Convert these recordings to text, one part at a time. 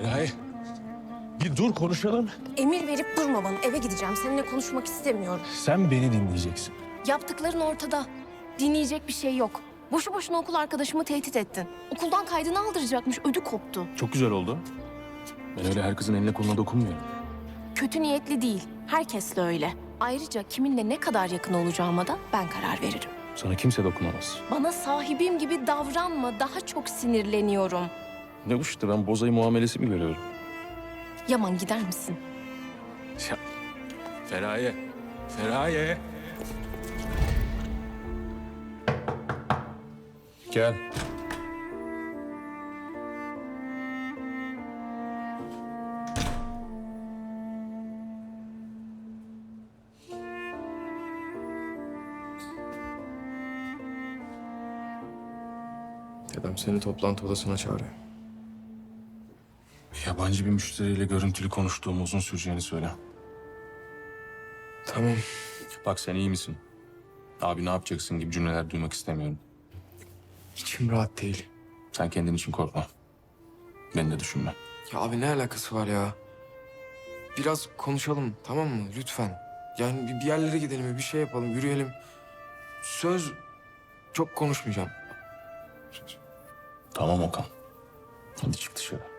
Feraye. Bir dur konuşalım. Emir verip durma bana. Eve gideceğim. Seninle konuşmak istemiyorum. Sen beni dinleyeceksin. Yaptıkların ortada. Dinleyecek bir şey yok. Boşu boşuna okul arkadaşımı tehdit ettin. Okuldan kaydını aldıracakmış. Ödü koptu. Çok güzel oldu. Ben öyle her kızın eline koluna dokunmuyorum. Kötü niyetli değil. Herkesle öyle. Ayrıca kiminle ne kadar yakın olacağıma da ben karar veririm. Sana kimse dokunamaz. Bana sahibim gibi davranma. Daha çok sinirleniyorum. Ne bu işte ben bozayı muamelesi mi görüyorum? Yaman gider misin? Ya, Feraye. Feraye. Gel. Dedem seni toplantı odasına çağırıyor. Yabancı bir müşteriyle görüntülü konuştuğum uzun süreceğini söyle. Tamam. Bak sen iyi misin? Abi ne yapacaksın gibi cümleler duymak istemiyorum. İçim rahat değil. Sen kendin için korkma. Beni de düşünme. Ya abi ne alakası var ya? Biraz konuşalım tamam mı? Lütfen. Yani bir- yerlere gidelim, bir şey yapalım, yürüyelim. Söz çok konuşmayacağım. Tamam Okan. Hadi çık dışarı.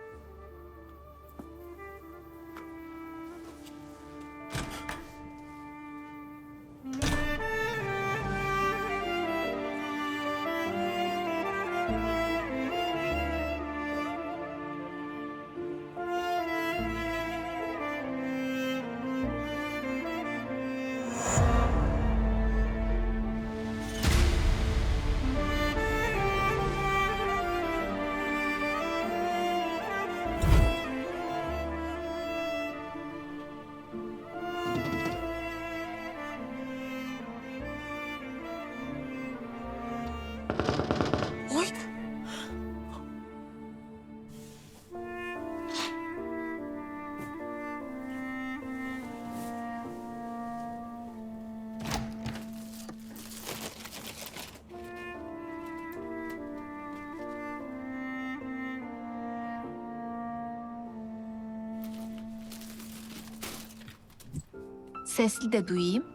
Sesli de duyayım.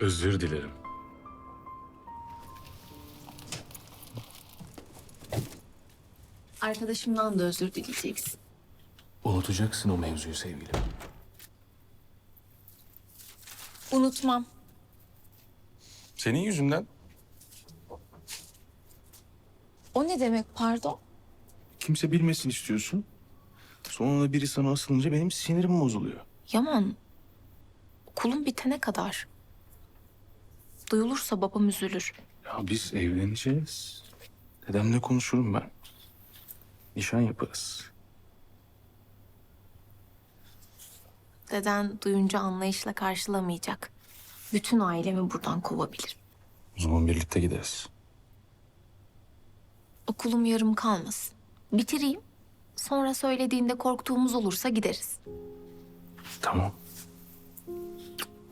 Özür dilerim. Arkadaşımdan da özür dileyeceksin. Unutacaksın o mevzuyu sevgilim. Unutmam. Senin yüzünden O ne demek pardon? kimse bilmesin istiyorsun. Sonra da biri sana asılınca benim sinirim bozuluyor. Yaman, okulun bitene kadar. Duyulursa babam üzülür. Ya biz evleneceğiz. Dedemle konuşurum ben. Nişan yaparız. Deden duyunca anlayışla karşılamayacak. Bütün ailemi buradan kovabilir. O zaman birlikte gideriz. Okulum yarım kalmasın. Bitireyim. Sonra söylediğinde korktuğumuz olursa gideriz. Tamam.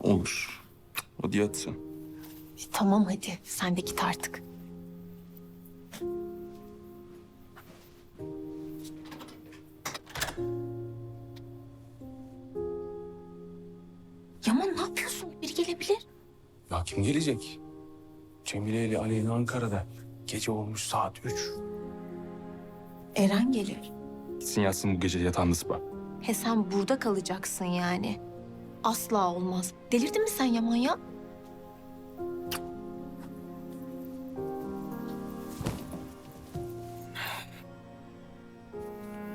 Olur. Hadi yat sen. E, tamam hadi, sen de git artık. Yaman ne yapıyorsun? Biri gelebilir. Ya kim gelecek? Cemile ile Aleyna Ankara'da. Gece olmuş saat üç. Eren gelir. Gitsin yatsın bu gece yatağında sıpa. He sen burada kalacaksın yani. Asla olmaz. Delirdin mi sen Yaman ya?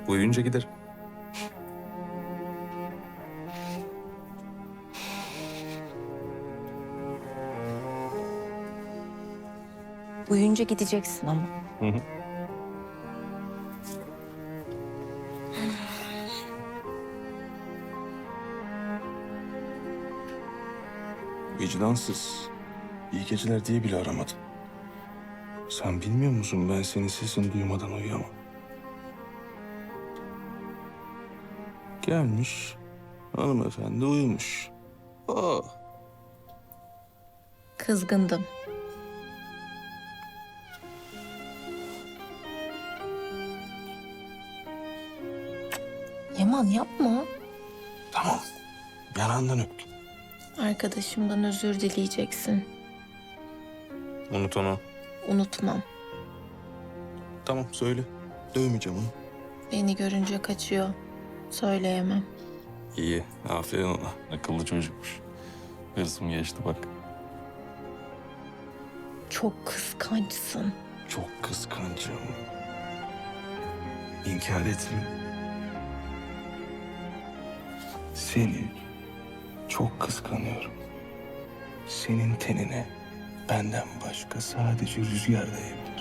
Uyuyunca gider. Uyuyunca gideceksin ama. Hı hı. Vicdansız. İyi geceler diye bile aramadım. Sen bilmiyor musun ben senin sesini duymadan uyuyamam. Gelmiş, hanımefendi uyumuş. Oh, Kızgındım. Yaman yapma. Tamam. Yanağından öptüm. Arkadaşımdan özür dileyeceksin. Unut onu. Unutmam. Tamam söyle. Dövmeyeceğim onu. Beni görünce kaçıyor. Söyleyemem. İyi. Aferin ona. Akıllı çocukmuş. Hırsım geçti bak. Çok kıskançsın. Çok kıskancım. İnkar etme. Seni çok kıskanıyorum. Senin tenine benden başka sadece rüzgar değebilir.